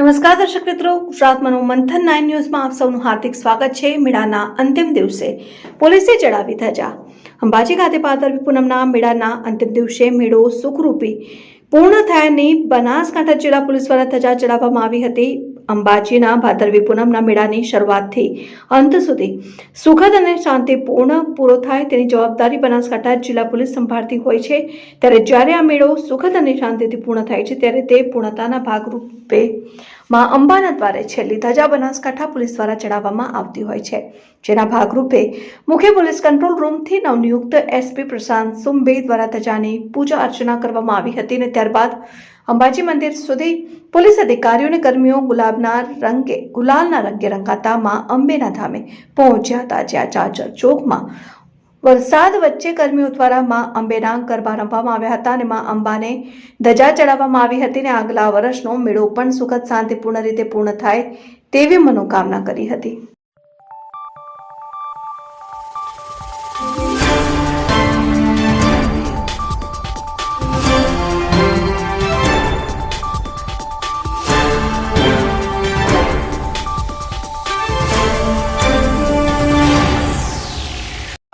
નમસ્કાર દર્શક મિત્રો, ગુજરાતમાં મંથન નાઇન ન્યૂઝમાં આપ સૌનું હાર્દિક સ્વાગત છે મેળાના અંતિમ દિવસે. પોલીસે ચડાવી ધજા. અંબાજી ખાતે ભાદરવી પૂનમના મેળાના અંતિમ દિવસે મેળો સુખરૂપી પૂર્ણ થયાની બનાસકાંઠા જિલ્લા પોલીસ દ્વારા ધજા ચડાવવામાં આવી હતી. અંબાજીના ભાદરવી પૂનમના મેળાની શરૂઆતથી અંત સુધી સુખદ અને શાંતિપૂર્ણ પૂરો થાય તેની જવાબદારી બનાસકાંઠા જિલ્લા પોલીસ સંભાળતી હોય છે. ત્યારે જ્યારે આ મેળો સુખદ અને શાંતિથી પૂર્ણ થાય છે, ત્યારે તે પૂર્ણતાના ભાગરૂપે માં અંબાના દ્વારે છેલ્લી ધજા બનાસકાંઠા પોલીસ દ્વારા ચડાવવામાં આવતી હોય છે. જેના ભાગરૂપે મુખ્ય પોલીસ કંટ્રોલ રૂમથી નવનિયુક્ત એસપી પ્રશાંત સુંબે દ્વારા ધજાની પૂજા અર્ચના કરવામાં આવી હતી અને ત્યારબાદ અંબાજી મંદિર સુધી પોલીસ અધિકારીઓ અને કર્મીઓ ગુલાબના રંગે ગુલાલના રંગે રંગાતા માં અંબેના ધામે પહોંચ્યા હતા. જ્યાં ચાચર ચોકમાં વરસાદ વચ્ચે કર્મીઓ દ્વારા માં અંબેના ગરબા રમવામાં આવ્યા હતા અને માં અંબાને ધજા ચડાવવામાં આવી હતી અને આગલા વર્ષનો મેળો પણ સુખદ, શાંતિપૂર્ણ રીતે પૂર્ણ થાય તેવી મનોકામના કરી હતી.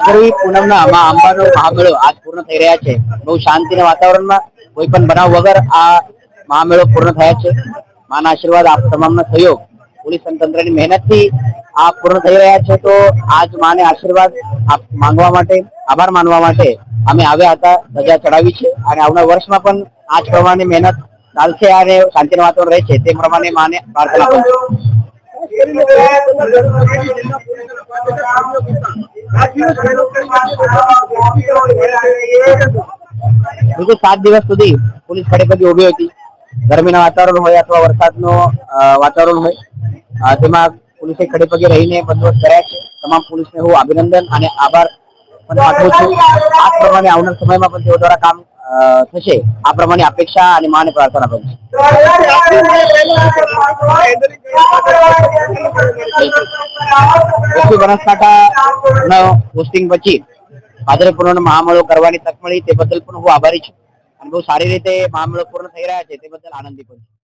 ભાદરવી પૂનમના આમાં અંબાનો મહામેળો આજ પૂર્ણ થઈ રહ્યા છે. બહુ શાંતિના વાતાવરણમાં કોઈ પણ બનાવ વગર આ મહામેળો પૂર્ણ થયા છે. માના આશીર્વાદ આપ તમામનો સહયોગ પોલીસ તંત્રની મહેનતથી આ પૂર્ણ થઈ રહ્યા છે તો આજ માને આશીર્વાદ આપ માંગવા માટે, આભાર માનવા માટે અમે આવ્યા હતા, ધજા ચડાવી છે અને આવનાર વર્ષમાં પણ આ જ પ્રમાણે મહેનત ચાલશે અને શાંતિનું વાતાવરણ રહે છે. તે પ્રમાણે માને પ્રાર્થના કરું બિલકુલ સાત દિવસ સુધી પોલીસ ખડે ઊભી હતી. ગરમીના વાતાવરણ હોય અથવા વરસાદનો વાતાવરણ હોય. તેમાં પોલીસે ખડે પગે રહીને બંદોબસ્ત કર્યા છે. તમામ પોલીસને હું અભિનંદન અને આભાર પણ પાઠવું છું. આ પ્રમાણે આવનાર સમયમાં પણ તેઓ દ્વારા કામ થશે. આ પ્રમાણે અપેક્ષા અને માને પ્રાર્થના કરું છું. ઓછી બનાસકાંઠા પોસ્ટિંગ પછી ભાદરવી પૂર્ણનો કરવાની તક તે બદલ પણ હું આભારી છું. અને બહુ સારી રીતે મહામેળો પૂર્ણ થઈ રહ્યા છે તે બદલ આનંદી પણ છું.